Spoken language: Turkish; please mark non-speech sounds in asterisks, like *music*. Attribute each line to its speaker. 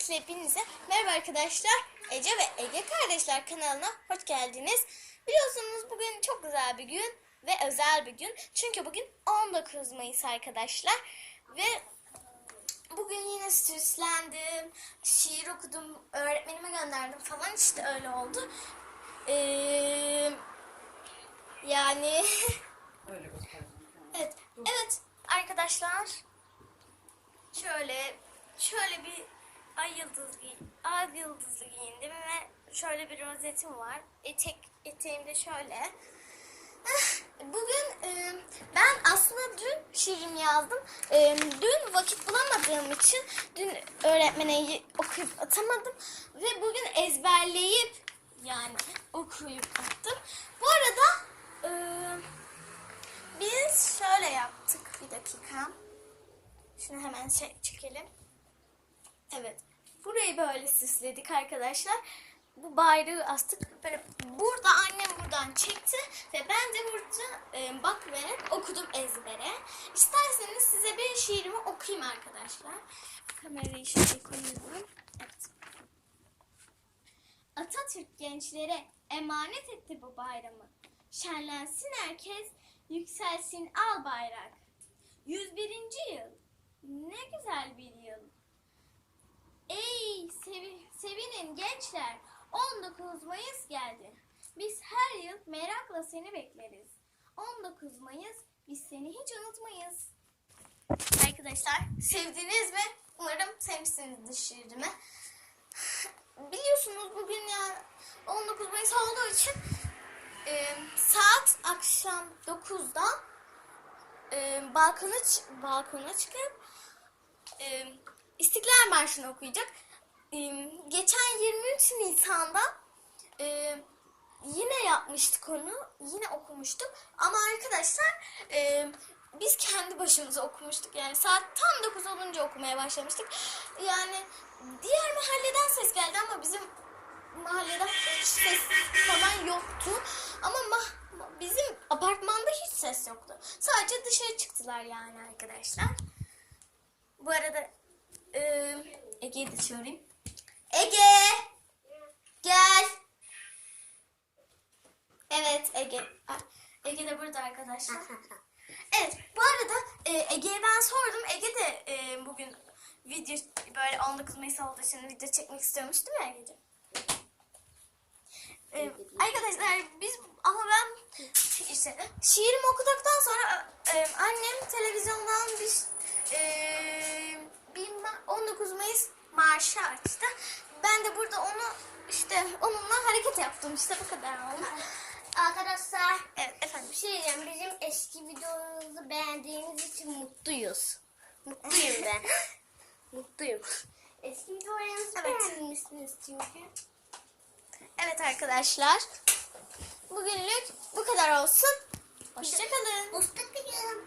Speaker 1: Öncelikle hepinize merhaba arkadaşlar. Ece ve Ege Kardeşler kanalına hoş geldiniz. Biliyorsunuz bugün çok güzel bir gün ve özel bir gün. Çünkü bugün 19 Mayıs arkadaşlar. Ve bugün yine süslendim, şiir okudum, öğretmenime gönderdim falan işte öyle oldu. Ee, yani *laughs*
Speaker 2: gösterdim.
Speaker 1: Evet, evet arkadaşlar. Şöyle, şöyle bir ay yıldızı, giy- ay yıldızı giyindim ve şöyle bir rozetim var. Etek, eteğim de şöyle. Eh, Bugün e, ben aslında dün şiirimi yazdım. E, dün vakit bulamadığım için dün öğretmene okuyup atamadım. Ve bugün ezberleyip yani okuyup attım. Bu arada e, biz şöyle yaptık. Bir dakika. Şunu hemen çekelim. Evet. Burayı böyle süsledik arkadaşlar. Bu bayrağı astık. Böyle burada annem buradan çekti ve ben de burada e, bak vererek okudum ezbere. İsterseniz size bir şiirimi okuyayım arkadaşlar. Kamerayı şöyle koyuyorum. Evet. Atatürk gençlere emanet etti bu bayramı. Şenlensin herkes, yükselsin al bayrak. 101. yıl. Ne güzel bir yıl. Sevinin gençler. 19 Mayıs geldi. Biz her yıl merakla seni bekleriz. 19 Mayıs biz seni hiç unutmayız. Arkadaşlar sevdiniz mi? Umarım sevmişsinizdir şiirimi. Biliyorsunuz bugün ya 19 Mayıs olduğu için e, saat akşam 9'da e, balkona, balkona çıkıp e, İstiklal Marşı'nı okuyacak. Geçen 23 Nisan'da e, yine yapmıştık onu. Yine okumuştuk. Ama arkadaşlar e, biz kendi başımıza okumuştuk. Yani saat tam 9 olunca okumaya başlamıştık. Yani diğer mahalleden ses geldi ama bizim mahallede hiç ses falan yoktu. Ama mah- bizim apartmanda hiç ses yoktu. Sadece dışarı çıktılar yani arkadaşlar. Bu arada e, Ege'yi de çağırayım. Ege! Gel! Evet Ege. Ah, Ege de burada arkadaşlar. Evet bu arada e, Ege'ye ben sordum. Ege de e, bugün video böyle 19 Mayıs olduğu için video çekmek istiyormuş değil mi Ege'ciğim? E, arkadaşlar biz ama ben işte şiirimi okuduktan sonra e, annem televizyondan bir e, bilmem 19 Mayıs marşı açtı. Ben de burada onu işte onunla hareket yaptım işte bu kadar oldu.
Speaker 3: Arkadaşlar
Speaker 1: Evet efendim.
Speaker 3: bir şey diyeceğim. Bizim eski beğendiğiniz için mutluyuz. Mutluyum ben. *laughs* Mutluyum. Eski videolarımızı
Speaker 1: Evet.
Speaker 3: beğenmişsiniz çünkü.
Speaker 1: Evet arkadaşlar. Bugünlük bu kadar olsun. Hoşçakalın.
Speaker 3: Hoşçakalın.